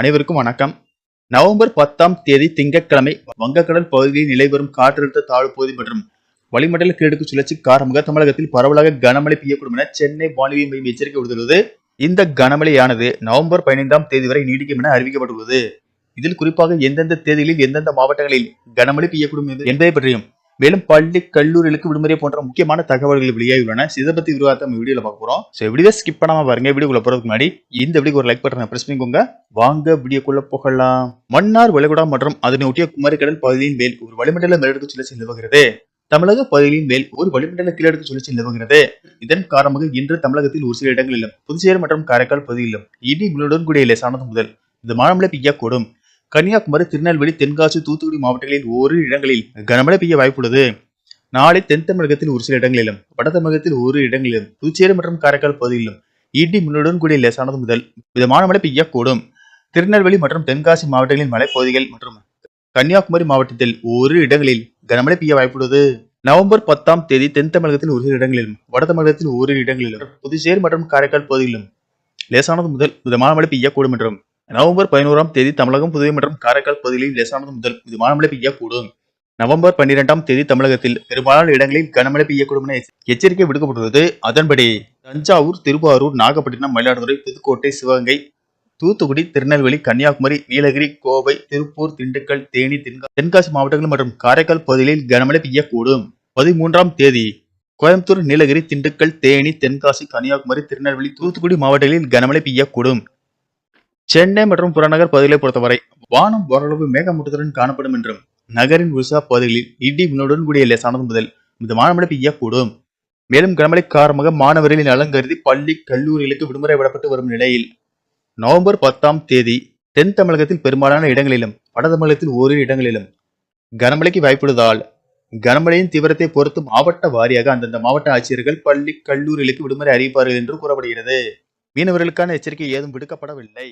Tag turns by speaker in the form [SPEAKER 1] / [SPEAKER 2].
[SPEAKER 1] அனைவருக்கும் வணக்கம் நவம்பர் பத்தாம் தேதி திங்கட்கிழமை வங்கக்கடல் பகுதியில் நிலை வரும் காற்றழுத்த தாழ்வு பகுதி மற்றும் வளிமண்டல கிழக்கு சுழற்சி காரணமாக தமிழகத்தில் பரவலாக கனமழை பெய்யக்கூடும் என சென்னை வானிலை மையம் எச்சரிக்கை விடுத்துள்ளது இந்த கனமழையானது நவம்பர் பதினைந்தாம் தேதி வரை நீடிக்கும் என அறிவிக்கப்பட்டுள்ளது இதில் குறிப்பாக எந்தெந்த தேதிகளில் எந்தெந்த மாவட்டங்களில் கனமழை பெய்யக்கூடும் என்பதை பற்றியும் மேலும் பள்ளி கல்லூரிகளுக்கு விடுமுறை போன்ற முக்கியமான தகவல்கள் வெளியாகியுள்ளன இதை பத்தி விரிவாக நம்ம வீடியோல பார்க்க போறோம் ஸோ வீடியோ ஸ்கிப் பண்ணாம பாருங்க வீடியோக்குள்ள போறதுக்கு முன்னாடி இந்த வீடியோ ஒரு லைக் பட்டனை பிரஸ் பண்ணிக்கோங்க வாங்க வீடியோக்குள்ள போகலாம் மன்னார் வளைகுடா மற்றும் அதனை ஒட்டிய குமரிக்கடல் பகுதியின் மேல் ஒரு வளிமண்டல மேலடுக்கு சுழற்சி நிலவுகிறது தமிழக பகுதியின் மேல் ஒரு வளிமண்டல கீழடுக்கு சுழற்சி நிலவுகிறது இதன் காரணமாக இன்று தமிழகத்தில் ஒரு சில இடங்களிலும் புதுச்சேரி மற்றும் காரைக்கால் பகுதியிலும் இடி மின்னுடன் கூடிய லேசானது முதல் இந்த மழை பெய்யக்கூடும் கன்னியாகுமரி திருநெல்வேலி தென்காசி தூத்துக்குடி மாவட்டங்களில் ஓரிரு இடங்களில் கனமழை பெய்ய வாய்ப்புள்ளது நாளை தென் தமிழகத்தில் ஒரு சில இடங்களிலும் வட தமிழகத்தில் ஒரு இடங்களிலும் புதுச்சேரி மற்றும் காரைக்கால் பகுதியிலும் இடி மின்னலுடன் கூடிய லேசானது முதல் விதமான மழை பெய்யக்கூடும் திருநெல்வேலி மற்றும் தென்காசி மாவட்டங்களின் மலைப்பகுதிகள் மற்றும் கன்னியாகுமரி மாவட்டத்தில் ஒரு இடங்களில் கனமழை பெய்ய வாய்ப்புள்ளது நவம்பர் பத்தாம் தேதி தென் தமிழகத்தில் ஒரு சில இடங்களிலும் வட தமிழகத்தில் ஒரு இடங்களிலும் புதுச்சேரி மற்றும் காரைக்கால் பகுதியிலும் லேசானது முதல் விதமான மழை பெய்யக்கூடும் என்றும் நவம்பர் பதினோராம் தேதி தமிழகம் புதுவை மற்றும் காரைக்கால் பகுதிகளில் லேசானது முதல் இது மழை பெய்யக்கூடும் நவம்பர் பன்னிரெண்டாம் தேதி தமிழகத்தில் பெரும்பாலான இடங்களில் கனமழை பெய்யக்கூடும் என எச்சரிக்கை விடுக்கப்பட்டுள்ளது அதன்படி தஞ்சாவூர் திருவாரூர் நாகப்பட்டினம் மயிலாடுதுறை புதுக்கோட்டை சிவகங்கை தூத்துக்குடி திருநெல்வேலி கன்னியாகுமரி நீலகிரி கோவை திருப்பூர் திண்டுக்கல் தேனி தென்கா தென்காசி மாவட்டங்கள் மற்றும் காரைக்கால் பகுதிகளில் கனமழை பெய்யக்கூடும் பதிமூன்றாம் தேதி கோயம்புத்தூர் நீலகிரி திண்டுக்கல் தேனி தென்காசி கன்னியாகுமரி திருநெல்வேலி தூத்துக்குடி மாவட்டங்களில் கனமழை பெய்யக்கூடும் சென்னை மற்றும் புறநகர் பகுதிகளை பொறுத்தவரை வானம் ஓரளவு மேகமூட்டத்துடன் காணப்படும் என்றும் நகரின் உஷா பகுதிகளில் இடி மின்னுடன் கூடிய லேசானது முதல் மிதமான மழை பெய்யக்கூடும் மேலும் கனமழை காரணமாக மாணவர்களின் நலன் கருதி பள்ளி கல்லூரிகளுக்கு விடுமுறை விடப்பட்டு வரும் நிலையில் நவம்பர் பத்தாம் தேதி தென் தமிழகத்தில் பெரும்பாலான இடங்களிலும் வட தமிழகத்தில் ஓரிரு இடங்களிலும் கனமழைக்கு வாய்ப்புள்ளதால் கனமழையின் தீவிரத்தை பொறுத்து மாவட்ட வாரியாக அந்தந்த மாவட்ட ஆட்சியர்கள் பள்ளி கல்லூரிகளுக்கு விடுமுறை அறிவிப்பார்கள் என்று கூறப்படுகிறது மீனவர்களுக்கான எச்சரிக்கை ஏதும் விடுக்கப்படவில்லை